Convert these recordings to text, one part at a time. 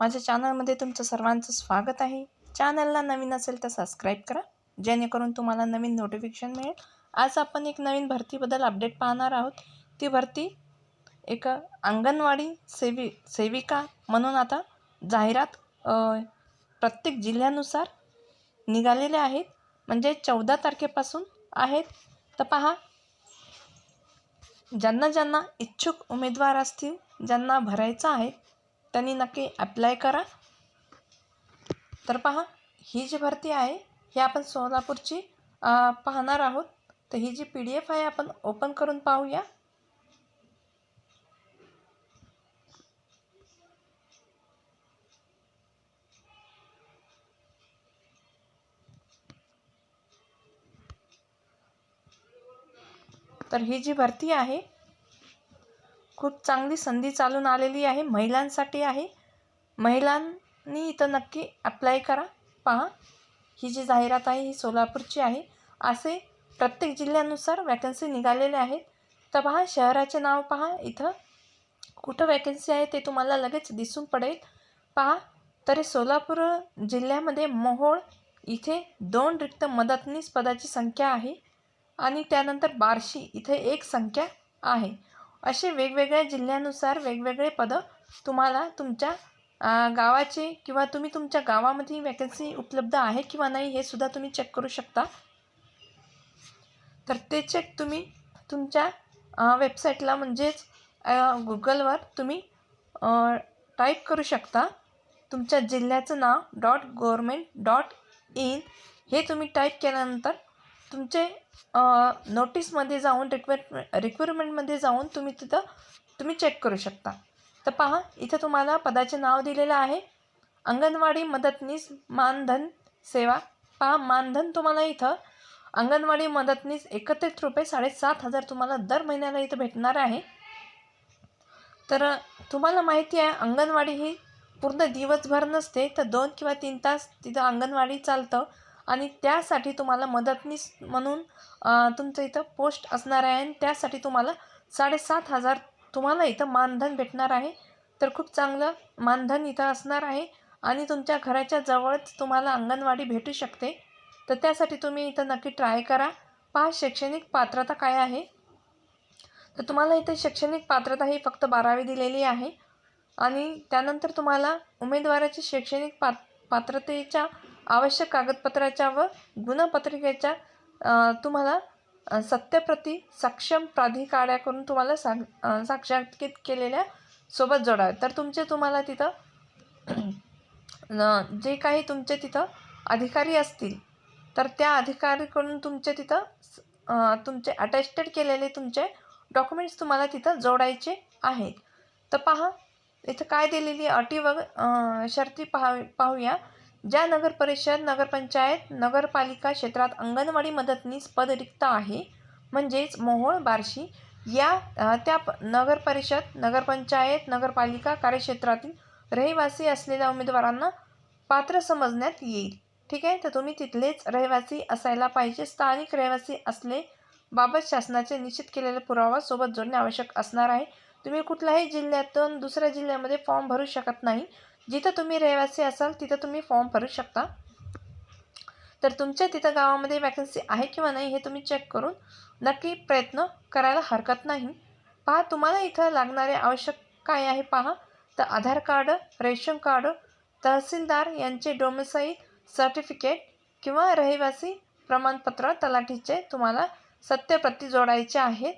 माझ्या चॅनलमध्ये तुमचं सर्वांचं स्वागत आहे. चॅनलला नवीन असेल तर सबस्क्राईब करा जेणेकरून तुम्हाला नवीन नोटिफिकेशन मिळेल. आज आपण एक नवीन भरतीबद्दल अपडेट पाहणार आहोत. ती भरती एक अंगणवाडी सेवी सेविका म्हणून आता जाहिरात प्रत्येक जिल्ह्यानुसार निघालेल्या आहेत. म्हणजे चौदा तारखेपासून आहेत. तर पहा ज्यांना ज्यांना इच्छुक उमेदवार असतील ज्यांना भरायचं आहे त्यांनी नक्की अप्लाय करा. तर पहा ही जी भरती आहे ही आपण सोलापूरची पाहणार आहोत. तर ही जी पी डी एफ आहे आपण ओपन करून पाहूया. तर ही जी भरती आहे खूप चांगली संधी चालून आलेली आहे महिलांसाठी आहे. महिलांनी इथं नक्की अप्लाय करा. पहा ही जी जाहिरात आहे ही सोलापूरची आहे. असे प्रत्येक जिल्ह्यानुसार वॅकन्सी निघालेल्या आहेत. तर पहा शहराचे नाव पहा इथं. कुठं वॅकन्सी आहे ते तुम्हाला लगेच दिसून पडेल. पहा तरी सोलापूर जिल्ह्यामध्ये मोहोळ इथे दोन रिक्त मदतनीस पदाची संख्या आहे. आणि त्यानंतर बार्शी इथे एक संख्या आहे. असे वेगवेगळ्या जिल्ह्यानुसार वेगवेगळे पदं तुम्हाला तुमच्या गावाचे किंवा तुम्ही तुमच्या गावामध्ये वॅकन्सी उपलब्ध आहे किंवा नाही हे सुद्धा तुम्ही चेक करू शकता. तर ते चेक तुम्ही तुमच्या वेबसाईटला म्हणजेच गुगलवर तुम्ही टाईप करू शकता. तुमच्या जिल्ह्याचं नाव डॉट गव्हर्मेंट डॉट इन हे तुम्ही टाईप केल्यानंतर तुमचे नोटीसमध्ये जाऊन रिक्वेट रिक्वायरमेंटमध्ये जाऊन तुम्ही तिथं तुम्ही चेक करू शकता. तर पहा इथं तुम्हाला पदाचे नाव दिलेलं आहे. अंगणवाडी मदतनीस मानधन सेवा. पहा मानधन तुम्हाला इथं अंगणवाडी मदतनीस एकत्रित रुपये साडेसात हजार तुम्हाला दर महिन्याला इथं भेटणार आहे. तर तुम्हाला माहिती आहे अंगणवाडी ही पूर्ण दिवसभर नसते तर दोन किंवा तीन तास तिथं अंगणवाडी चालतं. आणि त्यासाठी तुम्हाला मदतनीस म्हणून तुमचं इथं पोस्ट असणार आहे आणि त्यासाठी तुम्हाला साडेसात हजार तुम्हाला इथं मानधन भेटणार आहे. तर खूप चांगलं मानधन इथं असणार आहे आणि तुमच्या घराच्या जवळच तुम्हाला अंगणवाडी भेटू शकते. तर त्यासाठी तुम्ही इथं नक्की ट्राय करा. पहा शैक्षणिक पात्रता काय आहे. तर तुम्हाला इथे शैक्षणिक पात्रता ही फक्त बारावी दिलेली आहे. आणि त्यानंतर तुम्हाला उमेदवाराची शैक्षणिक पात पात्रतेच्या आवश्यक कागदपत्राच्या व गुणपत्रिकेच्या तुम्हाला सत्यप्रती सक्षम प्राधिकाऱ्याकडून तुम्हाला सा साक्षांकित केलेल्या सोबत जोडावे. तर तुमचे तुम्हाला तिथं जे काही तुमचे तिथं अधिकारी असतील तर त्या अधिकारीकडून तुमचे तिथं स- तुमचे अटॅस्टेड केलेले तुमचे डॉक्युमेंट्स तुम्हाला तिथं जोडायचे आहेत. तर पहा इथं काय दिलेली अटी व शर्ती पाहा पाहूया. ज्या नगर परिषद नगरपंचायत नगरपालिका क्षेत्रात अंगणवाडी मदतनीस पद रिक्त आहे म्हणजेच मोहोळ बार्शी या त्या प नगर परिषद नगरपंचायत नगरपालिका कार्यक्षेत्रातील रहिवासी असलेल्या उमेदवारांना पात्र समजण्यात येईल. ठीक आहे? तर तुम्ही तिथलेच रहिवासी असायला पाहिजे. स्थानिक रहिवासी असले बाबत शासनाचे निश्चित केलेले पुरावा सोबत जोडणे आवश्यक असणार आहे. तुम्ही कुठल्याही जिल्ह्यातून दुसऱ्या जिल्ह्यामध्ये फॉर्म भरू शकत नाही. जिथं तुम्ही रहिवासी असाल तिथं तुम्ही फॉर्म भरू शकता. तर तुमच्या तिथं गावामध्ये वॅकन्सी आहे किंवा नाही हे तुम्ही चेक करून नक्की प्रयत्न करायला हरकत नाही. पहा तुम्हाला इथं लागणारे आवश्यक काय आहे पहा. तर आधार कार्ड रेशन कार्ड तहसीलदार यांचे डोमिसाईल सर्टिफिकेट किंवा रहिवासी प्रमाणपत्र तलाठीचे तुम्हाला सत्यप्रती जोडायचे आहेत.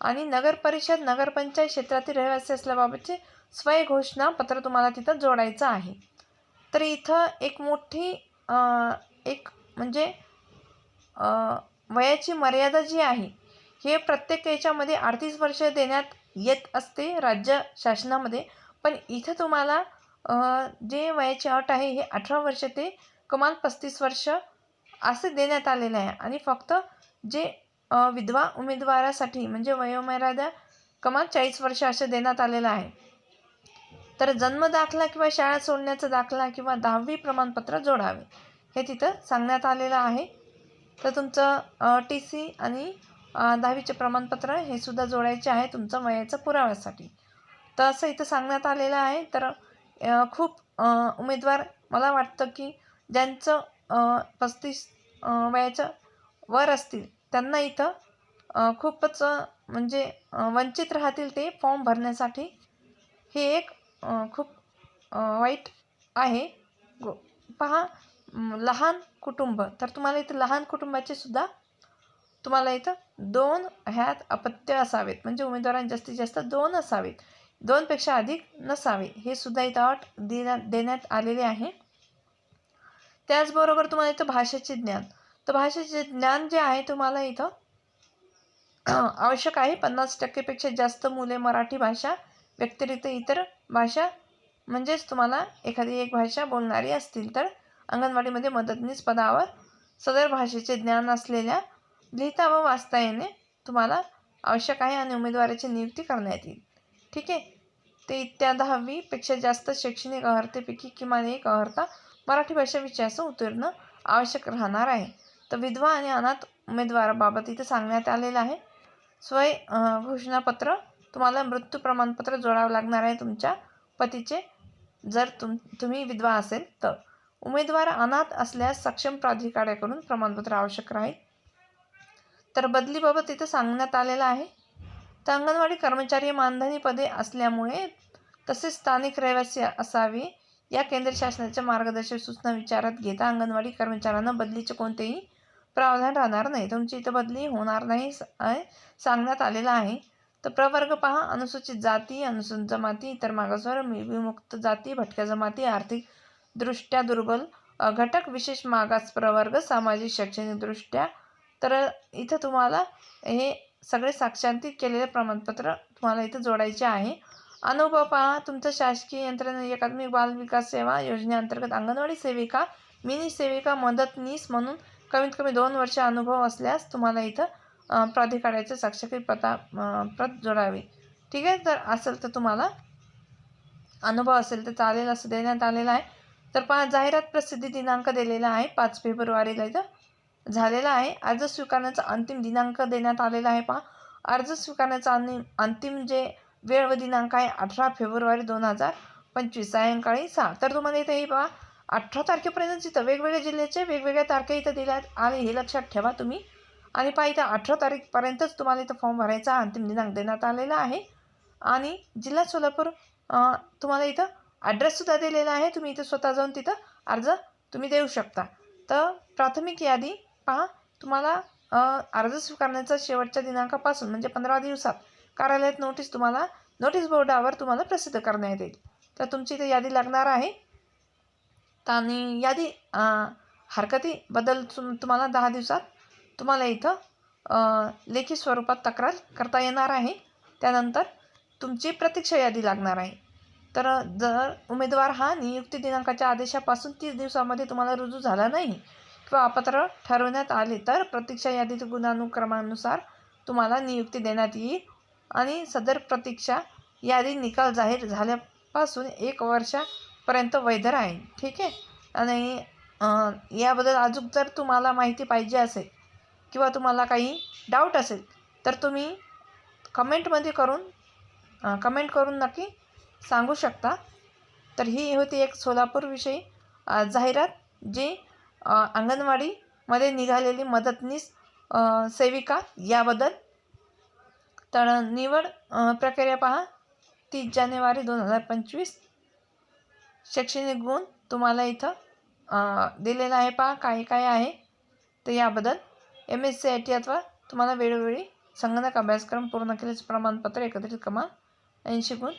आणि नगरपरिषद नगरपंचायत क्षेत्रातील रहिवासी असल्याबाबतचे स्वय घोषणापत्र तुम्हाला तिथं जोडायचं आहे. तर इथं एक मोठी एक म्हणजे वयाची मर्यादा जी आहे हे प्रत्येक याच्यामध्ये अडतीस वर्ष देण्यात येत असते राज्य शासनामध्ये. पण इथं तुम्हाला जे वयाची अट आहे हे अठरा वर्ष ते कमाल पस्तीस वर्ष असे देण्यात आलेलं आहे. आणि फक्त जे विधवा उमेदवारासाठी म्हणजे वयोमर्यादा कमाल चाळीस वर्ष असे देण्यात आलेलं आहे. तर जन्म दाखला किंवा शाळा सोडण्याचा दाखला किंवा दहावी प्रमाणपत्र जोडावे हे तिथं सांगण्यात आलेलं आहे. तर तुमचं टी सी आणि दहावीचे प्रमाणपत्र हे सुद्धा जोडायचे आहे तुमचं वयाच्या पुराव्यासाठी. तर असं इथं सांगण्यात आलेलं आहे. तर खूप उमेदवार मला वाटतं की ज्यांचं पस्तीस वयाचं वयाच्या वर असतील त्यांना इथं खूपच म्हणजे वंचित राहतील ते फॉर्म भरण्यासाठी. हे एक खूप वाईट आहे. गो पहा लहान कुटुंब. तर तुम्हाला इथं लहान कुटुंबाचे सुद्धा तुम्हाला इथं दोन ह्यात अपत्य असावेत. म्हणजे उमेदवारांना जास्तीत जास्त दोन असावेत. दोनपेक्षा अधिक नसावे. हे सुद्धा इथं अट देण्यात देण्यात आलेले आहे. त्याचबरोबर तुम्हाला इथं भाषेचे ज्ञान. तर भाषेचे ज्ञान जे आहे तुम्हाला इथं आवश्यक आहे. पन्नास टक्केपेक्षा जास्त मुले मराठी भाषा व्यतिरिक्त इतर भाषा म्हणजेच तुम्हाला एखादी एक भाषा बोलणारी असतील तर अंगणवाडीमध्ये मदतनीस पदावर सदर भाषेचे ज्ञान असलेल्या लिहिता व वाचता येणे तुम्हाला आवश्यक आहे आणि उमेदवाराची नियुक्ती करण्यात येईल. ठीक आहे? ते त्या दहावीपेक्षा जास्त शैक्षणिक अर्हतेपैकी किमान एक अर्हता मराठी भाषा विषयाचं उत्तीर्ण आवश्यक राहणार आहे. तर विधवा आणि अनाथ उमेदवाराबाबत इथे सांगण्यात आलेलं आहे. स्वय घोषणापत्र तुम्हाला मृत्यू प्रमाणपत्र जोडावं लागणार आहे तुमच्या पतीचे जर तुम तुम्ही विधवा असेल तर. उमेदवार अनाथ असल्यास सक्षम प्राधिकाऱ्याकडून प्रमाणपत्र आवश्यक राहील. तर बदलीबाबत इथं सांगण्यात आलेलं आहे. तर अंगणवाडी कर्मचारी मानधनी पदे असल्यामुळे तसेच स्थानिक रहिवासी असावे या केंद्र शासनाच्या मार्गदर्शक सूचना विचारात घेता अंगणवाडी कर्मचाऱ्यांना बदलीचे कोणतेही प्रावधान राहणार नाही. तुमची इथं बदली होणार नाही सांगण्यात आलेलं आहे. तर प्रवर्ग पहा. अनुसूचित जाती अनुसूचित जमाती इतर मागासवर विमुक्त जाती भटक्या जमाती आर्थिक दृष्ट्या दुर्बल घटक विशेष मागास प्रवर्ग सामाजिक शैक्षणिकदृष्ट्या तर इथं तुम्हाला हे सगळे साक्षांतित केलेले प्रमाणपत्र तुम्हाला इथं जोडायचे आहे. अनुभव पहा. तुमचं शासकीय यंत्रणा अकादमी बाल विकास सेवा योजनेअंतर्गत अंगणवाडी सेविका मिनी सेविका मदतनीस म्हणून कमीत कमी दोन वर्ष अनुभव असल्यास तुम्हाला इथं प्राधिकाऱ्याचं प्राधिकाऱ्याचे साक्षरी प्रता प्रत जोडावी. ठीक आहे? तर असेल तर तुम्हाला अनुभव असेल तर चालेल असं देण्यात आलेलं आहे. तर पहा जाहिरात प्रसिद्धी दिनांक दिलेला आहे पाच फेब्रुवारीला इथं झालेला आहे. अर्ज स्वीकारण्याचा अंतिम दिनांक देण्यात आलेला आहे पहा. अर्ज स्वीकारण्याचा आणि अंतिम जे वेळ व दिनांक आहे अठरा फेब्रुवारी दोन हजार पंचवीस सायंकाळी सहा. तर तुम्हाला इथे हे पहा अठरा तारखेपर्यंत जिथं वेगवेगळ्या जिल्ह्याचे वेगवेगळ्या तारखा इथं दिल्यात. आले हे लक्षात ठेवा तुम्ही. आणि पहा इथं अठरा तारीखपर्यंतच तुम्हाला इथं फॉर्म भरायचा अंतिम दिनांक देण्यात आलेला आहे. आणि जिल्हा सोलापूर तुम्हाला इथं ॲड्रेससुद्धा दिलेला आहे. तुम्ही इथं स्वतः जाऊन तिथं अर्ज तुम्ही देऊ शकता. तर प्राथमिक यादी पहा तुम्हाला अर्ज स्वीकारण्याचा शेवटच्या दिनांकापासून म्हणजे पंधरा दिवसात कार्यालयात नोटीस तुम्हाला नोटीस बोर्डावर तुम्हाला प्रसिद्ध करण्यात येईल. तर तुमची इथं यादी लागणार आहे. आणि यादी हरकती बदल तुम तुम्हाला दहा दिवसात तुम्हाला इथं लेखी स्वरूपात तक्रार करता येणार आहे. त्यानंतर तुमची प्रतीक्षा यादी लागणार आहे. तर जर उमेदवार हा नियुक्ती दिनांकाच्या आदेशापासून तीस दिवसामध्ये तुम्हाला रुजू झाला नाही किंवा अपात्र ठरवण्यात आले तर प्रतीक्षा यादीत गुणानुक्रमानुसार तुम्हाला नियुक्ती देण्यात येईल आणि सदर प्रतीक्षा यादी निकाल जाहीर झाल्यापासून एक पर्यंत वैध राहील ठीक आहे? आणि याबद्दल अजून जर तुम्हाला माहिती पाहिजे असेल किंवा तुम्हाला काही डाऊट असेल तर तुम्ही कमेंटमध्ये करून कमेंट करून नक्की सांगू शकता. तर ही होती एक सोलापूरविषयी जाहिरात जी अंगणवाडीमध्ये निघालेली मदतनीस सेविका याबद्दल. तर निवड प्रक्रिया पहा तीस जानेवारी दोन हजार पंचवीस. शैक्षणिक गुण तुम्हाला इथं दिलेला आहे पहा काय काय आहे. तर याबद्दल M S C I T अथवा तुम्हाला वेळोवेळी संगणक अभ्यासक्रम पूर्ण केल्याचे प्रमाणपत्र एकत्रित कमान ऐंशी गुण.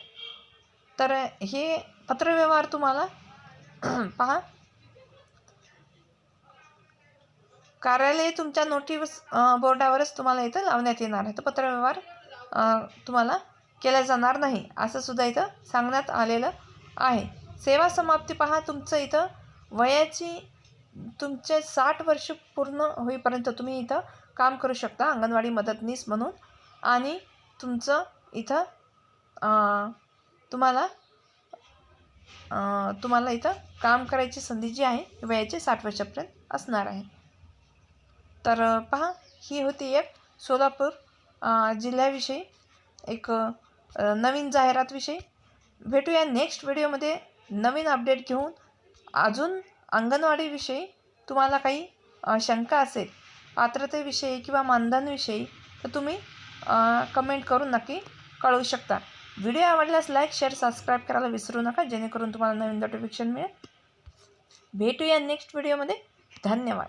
तर हे पत्रव्यवहार तुम्हाला पहा. कार्यालय तुमच्या नोटीस बोर्डावरच तुम्हाला इथं लावण्यात येणार आहे. तर पत्रव्यवहार तुम्हाला केला जाणार नाही असं सुद्धा इथं सांगण्यात आलेलं आहे. सेवा समाप्ती पहा तुमचं इथं. वयाची तुमचे साठ वर्ष पूर्ण होईपर्यंत तुम्ही इथं काम करू शकता अंगणवाडी मदतनीस म्हणून. आणि तुमचं इथं तुम्हाला तुम्हाला इथं काम करायची संधी जी आहे वयाचे वयाची साठ वर्षापर्यंत असणार आहे. तर पहा ही होती एक सोलापूर जिल्ह्याविषयी एक नवीन जाहिरातविषयी भेटूया नेक्स्ट व्हिडिओमध्ये नवीन अपडेट घेऊन अजून अंगणवाडीविषयी तुम्हाला काही शंका असेल पात्रतेविषयी किंवा मानधनविषयी तर तुम्ही कमेंट करून नक्की कळवू शकता. व्हिडिओ आवडल्यास लाईक शेअर सबस्क्राईब करायला विसरू नका जेणेकरून तुम्हाला नवीन नोटिफिकेशन मिळेल. भेटूया नेक्स्ट व्हिडिओमध्ये धन्यवाद.